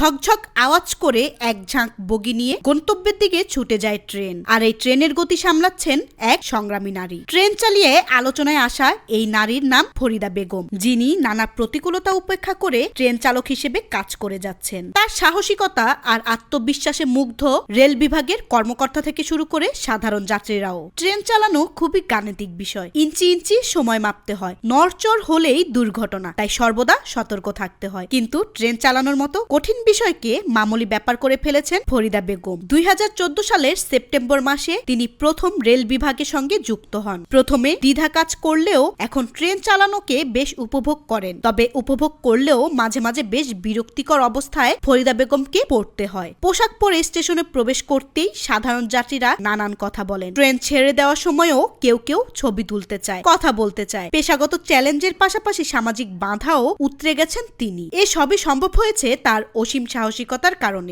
ঝকঝক আওয়াজ করে এক ঝাঁক বগি নিয়ে গন্তব্যের দিকে ছুটে যায় ট্রেন। আর এই ট্রেনের গতি সামলাচ্ছেন এক সংগ্রামী নারী। ট্রেন চালিয়ে আলোচনায় আসা এই নারীর নাম ফরিদা বেগম, যিনি নানা প্রতিকূলতা উপেক্ষা করে ট্রেন চালক হিসেবে কাজ করে যাচ্ছেন। তার সাহসিকতা আর আত্মবিশ্বাসে মুগ্ধ রেল বিভাগের কর্মকর্তা থেকে শুরু করে সাধারণ যাত্রীরাও। ট্রেন চালানো খুবই গাণিতিক বিষয়। ইঞ্চি ইঞ্চি সময় মাপতে হয়। নড়চড় হলেই দুর্ঘটনা। তাই সর্বদা সতর্ক থাকতে হয়। কিন্তু ট্রেন চালানোর মতো কঠিন বিষয়কে মামুলি ব্যাপার করে ফেলেছেন ফরিদা বেগম। দুই হাজার চোদ্দ সালের সেপ্টেম্বর মাসে তিনি প্রথম রেল বিভাগের সঙ্গে যুক্ত হন। প্রথমে দ্বিধা কাজ করলেও এখন ট্রেন চালানোকে বেশ উপভোগ করেন। তবে উপভোগ করলেও মাঝে মাঝে বেশ বিরক্তিকর অবস্থায় ফরিদা বেগমকে পড়তে হয়। পোশাক পরে স্টেশনে প্রবেশ করতেই সাধারণ যাত্রীরা নানান কথা বলেন। ট্রেন ছেড়ে দেওয়ার সময়ও কেউ কেউ ছবি তুলতে চায়, কথা বলতে চায়। পেশাগত চ্যালেঞ্জের পাশাপাশি সামাজিক বাধাও উতরে গেছেন তিনি। এ সবই সম্ভব হয়েছে তার অসীম সাহসিকতার কারণে।